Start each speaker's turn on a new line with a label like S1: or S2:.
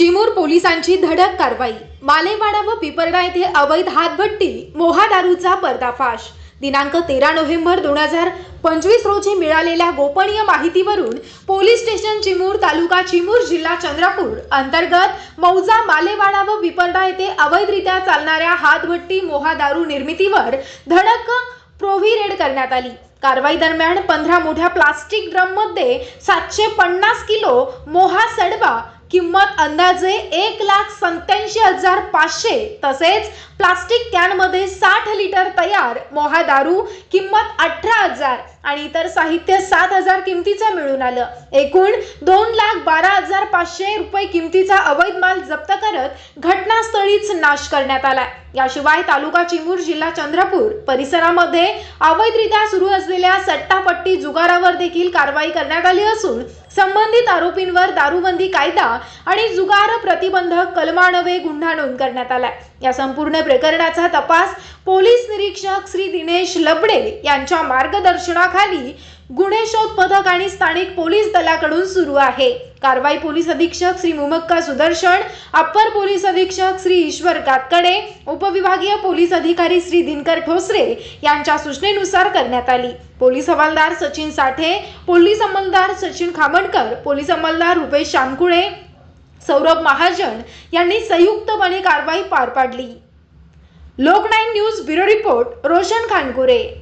S1: चिमूर पोलिसांची धडक कारवाई. मालेवाडा व पिपरडा येथे अवैध हातभट्टी मोहा दारूचा पर्दाफाश. दिनांक तेरा नोव्हेंबर दोन हजार पंचवीस रोजी मिळालेल्या गोपनीय माहितीवरून पोलीस स्टेशन चिमूर तालुका चिमूर जिल्हा चंद्रपूर अंतर्गत मौजा मालेवाडा व पिपरडा येथे अवैधरित्या चालणाऱ्या हातभट्टी मोहा दारू निर्मितीवर धडक प्रोव्हिरेड करण्यात आली. कारवाई दरम्यान पंधरा मोठ्या प्लास्टिक ड्रममध्ये सातशे पन्नास किलो मोहा सडवा किंमत अंदाजे एक लाख सत्याऐंशी हजार पाचशे. तसेच प्लास्टिक कॅनमध्ये साठ लिटर तयार मोहा दारू किंमत अठरा हजार आणि इतर साहित्य सात हजार किमतीचं मिळून आलं. एकूण दोन लाख बारा हजार पाचशे रुपये किमतीचा अवैध माल जप्त करत घटनास्थळीच नाश करण्यात आला याशिवाय तालुका चिमूर जिल्हा चंद्रपूर परिसरामध्ये अवैधरित्या सुरू असलेल्या सट्टापट्टी जुगारावर देखील कारवाई करण्यात आली असून संबंधित आरोपींवर दारूबंदी कायदा आणि जुगार प्रतिबंधक कलमानवे गुन्हा नोंद करण्यात आलाय. या संपूर्ण प्रकरणाचा तपास पोलीस निरीक्षक श्री दिनेश लबडे यांच्या मार्गदर्शनाखाली गुन्हे शोध पथक आणि स्थानिक पोलीस दलाकडून सुरू आहे. कारवाई पोलीस अधीक्षक श्री मुमक्का सुदर्शन अप्पर पोलीस अधीक्षक श्री ईश्वर कातकडे उपविभागीय पोलीस अधिकारी श्री दिनकर ठोसरे यांच्या सूचनेनुसार करण्यात आली. पोलीस हवालदार सचिन साठे पोलीस अंमलदार सचिन खामणकर पोलीस अंमलदार रुपेश शामकुळे सौरभ महाजन यांनी संयुक्तपणे कारवाई पार पाडली. Lok nine news bureau report Roshan Khankure.